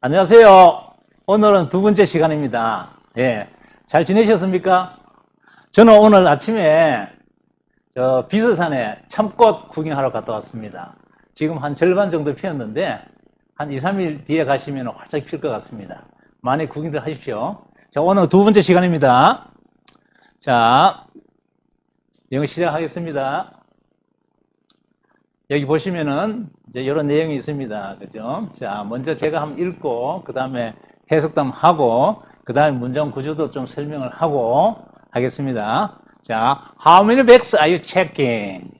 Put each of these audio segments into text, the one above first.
안녕하세요. 오늘은 두 번째 시간입니다. 예. 잘 지내셨습니까? 저는 오늘 아침에 저 비서산에 참꽃 구경하러 갔다 왔습니다. 지금 한 절반 정도 피었는데 한 2, 3일 뒤에 가시면 활짝 필 것 같습니다. 많이 구경들 하십시오. 자, 오늘 두 번째 시간입니다. 자, 영어 시작하겠습니다. 여기 보시면은 이제 이런 내용이 있습니다. 그죠? 자, 먼저 제가 한번 읽고, 그 다음에 한번 하고, 그 다음에 문장 구조도 좀 설명을 하고 하겠습니다. 자, how many bags are you checking?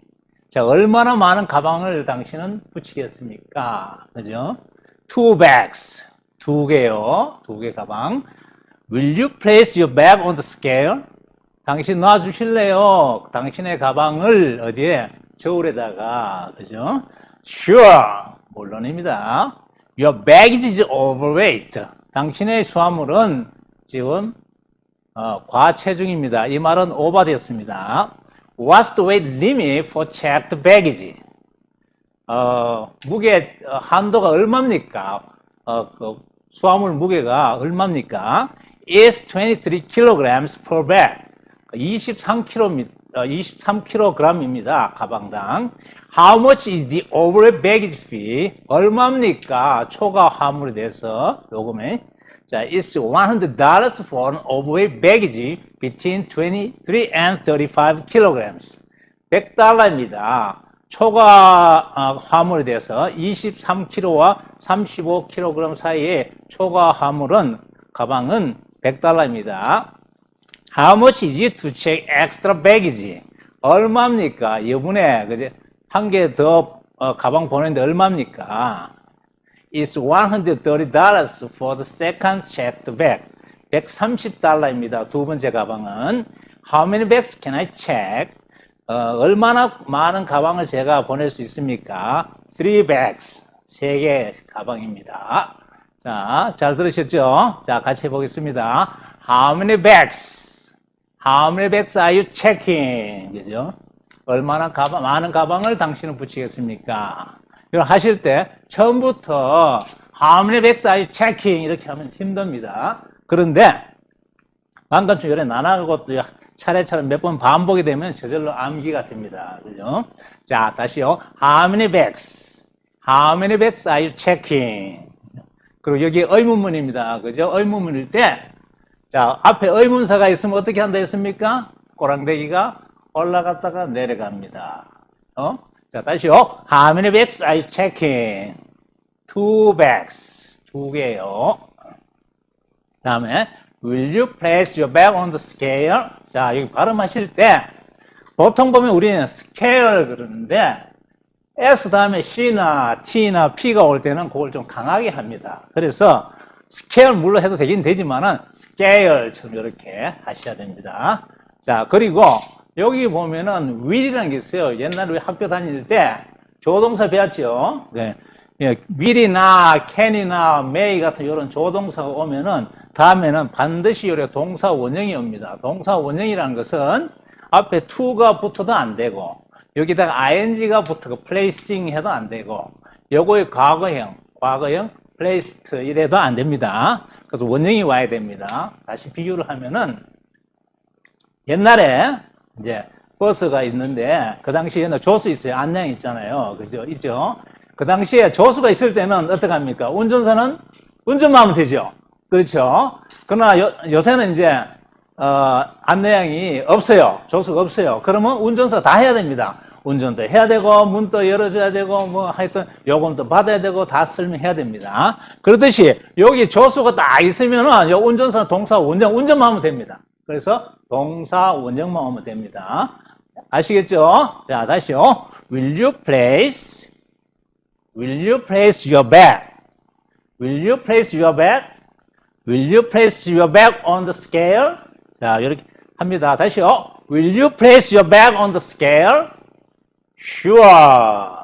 자, 얼마나 많은 가방을 당신은 붙이겠습니까? 그죠? Two bags. 두 개요. 두 개 가방. Will you place your bag on the scale? 당신 놔주실래요? 당신의 가방을 어디에? 저울에다가, 그죠? Sure. 물론입니다. Your baggage is overweight. 당신의 수화물은 지금 어, 과체중입니다. 이 말은 오버되었습니다. What's the weight limit for checked baggage? 어, 무게 어, 한도가 얼마입니까? 어, 그 수화물 무게가 얼마입니까? is 23 kilograms per bag. 23kg, 23kg입니다. 가방당. How much is the overweight baggage fee? 얼마입니까? 초과 화물에 대해서 요금에. 자, it's $100 for an overweight baggage between 23 and 35 kilograms. 100달러입니다. 초과 어, 화물에 대해서 23kg와 35kg 사이의 초과 화물은 가방은 100달러입니다. How much is it to check extra baggage? 얼마입니까? 여분에 그제 한 개더 어, 가방 보내는데 얼마입니까? It's $130 for the second checked bag. 130 달러입니다. 두 번째 가방은 How many bags can I check? 어, 얼마나 많은 가방을 제가 보낼 수 있습니까? Three bags. 세 개 가방입니다. 자, 잘 들으셨죠? 자, 같이 해보겠습니다. How many bags? How many bags are you checking? 그죠? 얼마나 가방, 많은 가방을 당신은 붙이겠습니까? 이걸 하실 때 처음부터 How many bags are you checking? 이렇게 하면 힘듭니다. 그런데 방금쯤 열에 나눠가고 또 차례차례 몇 번 반복이 되면 저절로 암기가 됩니다. 그죠? 자, 다시요. How many bags? How many bags are you checking? 그리고 여기 의문문입니다. 그죠? 의문문일 때, 자, 앞에 의문사가 있으면 어떻게 한다 했습니까? 꼬랑대기가 올라갔다가 내려갑니다. 어? 자, 다시요. How many bags are you checking? Two bags. 두 개요. 다음에 Will you place your bag on the scale? 자, 여기 발음하실 때 보통 보면 우리는 scale 그러는데 S 다음에 C나 T나 P가 올 때는 그걸 좀 강하게 합니다. 그래서 scale 물론 해도 되긴 되지만은 scale처럼 이렇게 하셔야 됩니다. 자, 그리고 여기 보면은 will이라는 게 있어요. 옛날에 우리 학교 다닐 때 조동사 배웠죠. 네. 예, will이나 can이나 may 같은 이런 조동사가 오면은 다음에는 반드시 요래 동사 원형이 옵니다. 동사 원형이라는 것은 앞에 to가 붙어도 안 되고 여기다가 ing가 붙어도 placing 해도 안 되고 요거의 과거형, 과거형 placed 이래도 안 됩니다. 그래서 원형이 와야 됩니다. 다시 비교를 하면은 옛날에 이제 버스가 있는데 그 당시에는 조수 있어요. 안녕 있잖아요. 그죠? 있죠? 그 당시에 조수가 있을 때는 어떻게 합니까? 운전사는 운전만 하면 되죠. 그렇죠? 그러나 요, 요새는 이제 어, 안내양이 없어요. 조수가 없어요. 그러면 운전사 다 해야 됩니다. 운전도 해야 되고 문도 열어줘야 되고 뭐 하여튼 요금도 받아야 되고 다 설명해야 됩니다. 그렇듯이 여기 조수가 딱 있으면은 요 운전사 동사 원형 운전만 하면 됩니다. 그래서 동사 원형만 하면 됩니다. 아시겠죠? 자 다시요. Will you place Will you place your bag? Will you place your bag? Will you place your bag on the scale? 자, 이렇게 합니다. 다시요. Will you place your bag on the scale? Sure.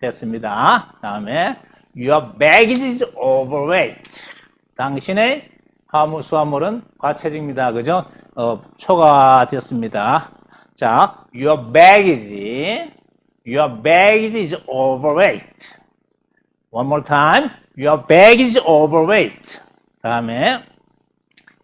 됐습니다. 다음에 Your baggage is overweight. 당신의 화물, 수화물은 과체중입니다. 그죠? 어, 초과되었습니다. 자, Your baggage, Your baggage is overweight. One more time. Your bag is overweight. 다음에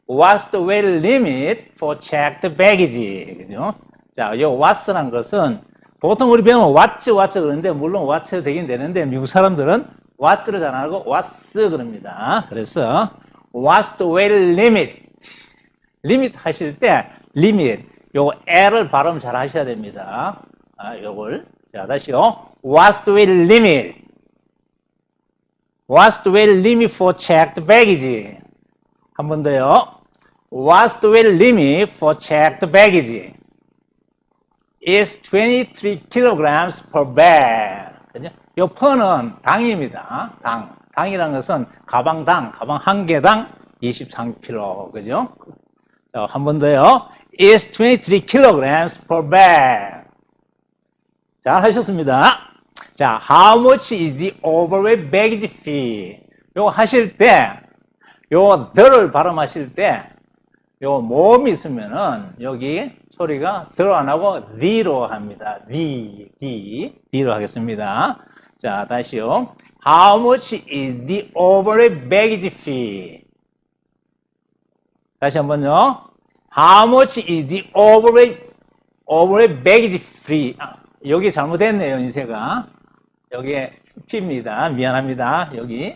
What's the weight limit for checked baggage? 그죠? 자, 요 what's란 것은 보통 우리 배우면 what's, what's 그러는데 물론 what's 되긴 되는데 미국 사람들은 what'를 잘 안 하고 what's 그럽니다. 그래서 What's the weight limit? 리밋 하실 때 limit 요거 L을 발음 잘 하셔야 됩니다. 아, 요걸 자 다시요. What's the weight limit? What's the weight limit for checked baggage? 한 번 더요. What's the weight limit for checked baggage? It's 23 kilograms per bag. 그죠? 요 per는 당입니다. 당. 당이라는 것은 가방당, 가방 한 개당 23kg. 그죠? 자, 한 번 더요. It's 23 kilograms per bag. 잘 하셨습니다. 자, how much is the overweight baggage fee? 요거 하실 때, 요거 더를 발음하실 때, 요 모음이 있으면은 여기 소리가 들어 안 하고 the로 합니다. the, the, the로 하겠습니다. 자, 다시요. How much is the overweight baggage fee? 다시 한번요. How much is the overweight, overweight baggage fee? 아, 여기 잘못했네요, 인쇄가. 여기에 P입니다. 미안합니다. 여기.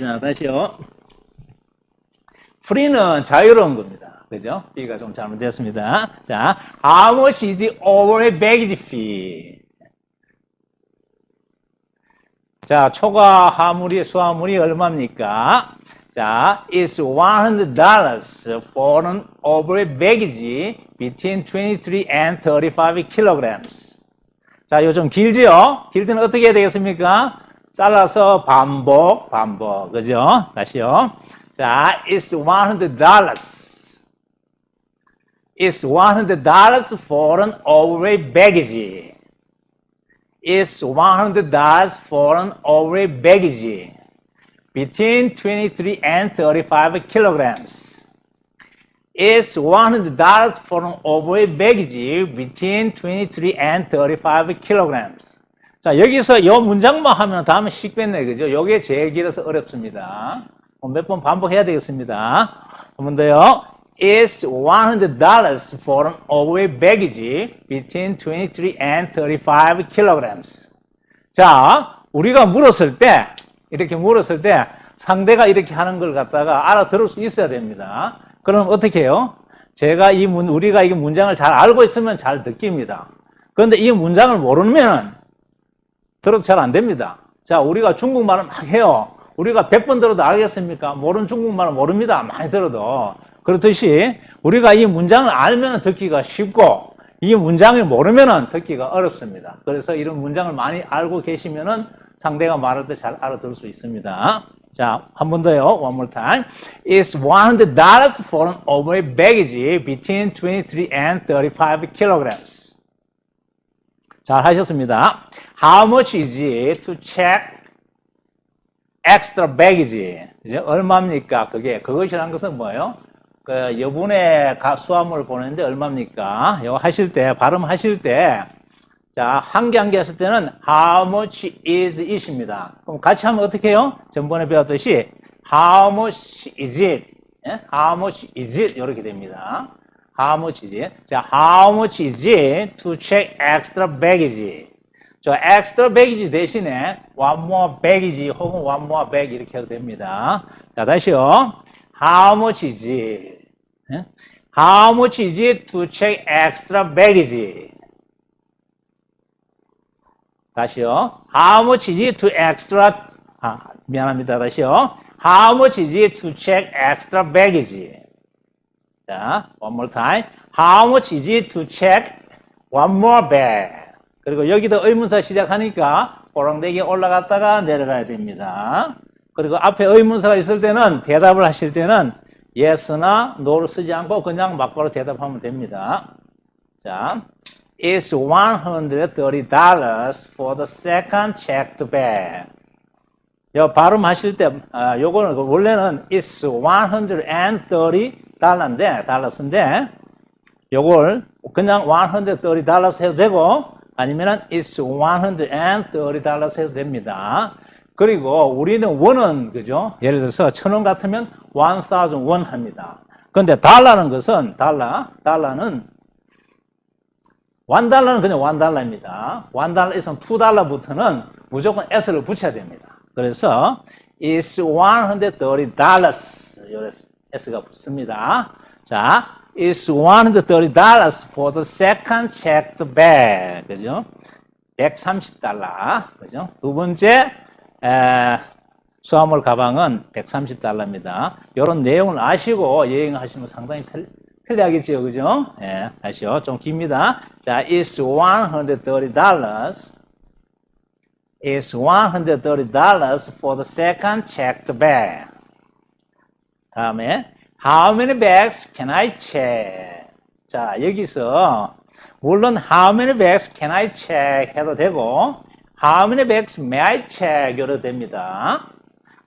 자, 다시요. free는 자유로운 겁니다. 그죠? B가 좀 잘못됐습니다. 자, how much is the overall baggage fee? 자, 초과 하물이, 수화물이 얼마입니까? 자, it's $100 for an overall baggage between 23 and 35 kilograms. 자, 좀 길지요? 길 때는 어떻게 해야 되겠습니까? 잘라서 반복, 반복. 그죠? 다시요. 자, it's $100. It's $100 for an overweight baggage. It's $100 for an overweight baggage between 23 and 35 kilograms. It's $100 for an overweight baggage between 23 and 35 kilograms. 자, 여기서 이 문장만 하면 다음에 쉽겠네, 그죠? 요게 제일 길어서 어렵습니다. 몇 번 반복해야 되겠습니다. 한번 더요. It's $100 for an overweight baggage between 23 and 35 kilograms. 자, 우리가 물었을 때, 이렇게 물었을 때 상대가 이렇게 하는 걸 갖다가 알아들을 수 있어야 됩니다. 그럼 어떻게 해요? 제가 이 문, 우리가 이 문장을 잘 알고 있으면 잘 느낍니다. 그런데 이 문장을 모르면 들어도 잘 안 됩니다. 자, 우리가 중국말을 막 해요. 우리가 100번 들어도 알겠습니까? 모르는 중국말은 모릅니다. 많이 들어도. 그렇듯이 우리가 이 문장을 알면 듣기가 쉽고 이 문장을 모르면 듣기가 어렵습니다. 그래서 이런 문장을 많이 알고 계시면은 상대가 말할 때 잘 알아들을 수 있습니다. 자, 한 번 더요. One more time. It's $100 for an overweight baggage between 23 and 35 kilograms. 잘 하셨습니다. How much is it to check extra baggage? 얼마입니까? 그게 그것이라는 것은 뭐예요? 그 여분의 가- 수화물을 보내는데 얼마입니까? 이거 하실 때 발음하실 때 자, 한 개 한 개 했을 때는 how much is it입니다. 그럼 같이 하면 어떻게 해요? 전번에 배웠듯이 how much is it? 예? how much is it? 이렇게 됩니다. How much is it? 자, how much is it to check extra baggage? 저 extra baggage 대신에 one more baggage 혹은 one more bag 이렇게 해도 됩니다. 자, 다시요. How much is it? 예? How much is it to check extra baggage? 다시요. How much is it to extra, 아, 미안합니다. 다시요. How much is it to check extra baggage? 자, one more time. How much is it to check one more bag? 그리고 여기도 의문사 시작하니까 보랑대기 올라갔다가 내려가야 됩니다. 그리고 앞에 의문사가 있을 때는 대답을 하실 때는 yes나 no를 쓰지 않고 그냥 막바로 대답하면 됩니다. 자, It's $130 for the second checked bag. 요 발음하실 때, 아, 요거는 그 원래는 is 130 달러인데, 달러스인데, 요걸 그냥 130 달러스 해도 되고, 아니면은 is 130 달러스 해도 됩니다. 그리고 우리는 원은, 그죠? 예를 들어서 천 원 같으면 1001 합니다. 근데 달러는 것은, 달러, 달러는 1달러는 그냥 1달러입니다. 1달러 이상 2달러부터는 무조건 s를 붙여야 됩니다. 그래서 is 130 dollars s가 붙습니다. 자, is 130 dollars for the second checked bag. 그죠? 130달러. 그죠? 두 번째 에, 수화물 가방은 130달러입니다. 이런 내용을 아시고 여행하시면 상당히 편, 편리하겠죠. 그죠? 예, 아시오. 좀 깁니다. 자, is 130 dollars is $130 for the second checked bag. 다음에 how many bags can I check? 자, 여기서 물론 how many bags can I check 해도 되고 how many bags may I check 해도 됩니다.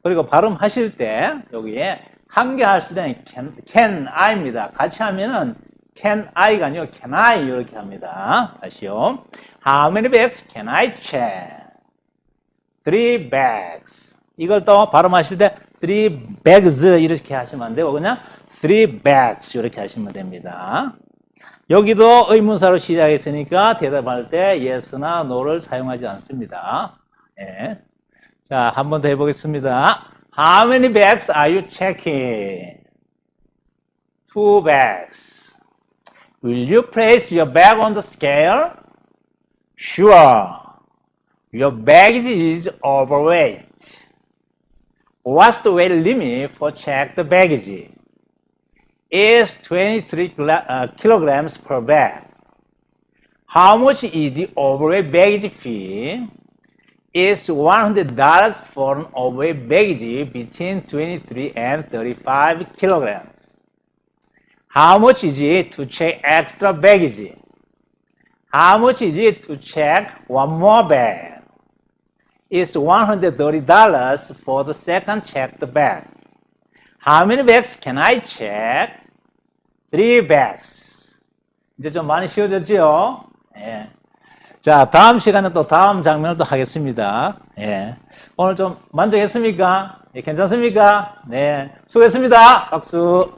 그리고 발음하실 때 여기에 한 개 할 때는 can, can I입니다. 같이 하면은 can I가 아니고 can I 이렇게 합니다. 다시요. How many bags can I check? Three bags. 이걸 또 발음하실 때 three bags 이렇게 하시면 안 되고 그냥 three bags 이렇게 하시면 됩니다. 여기도 의문사로 시작했으니까 대답할 때 yes나 no를 사용하지 않습니다. 예. 자, 한 번 더 해보겠습니다. How many bags are you checking? Two bags. Will you place your bag on the scale? Sure. Your baggage is overweight. What's the weight limit for checked baggage? It's 23 uh, kilograms per bag. How much is the overweight baggage fee? It's $100 for an overweight baggage between 23 and 35 kilograms. How much is it to check extra baggage? How much is it to check one more bag? It's $130 for the second checked bag. How many bags can I check? Three bags. 이제 좀 많이 쉬워졌죠? 예. 자, 다음 시간에 또 다음 장면을 또 하겠습니다. 예. 오늘 좀 만족했습니까? 예, 괜찮습니까? 네. 수고했습니다. 박수.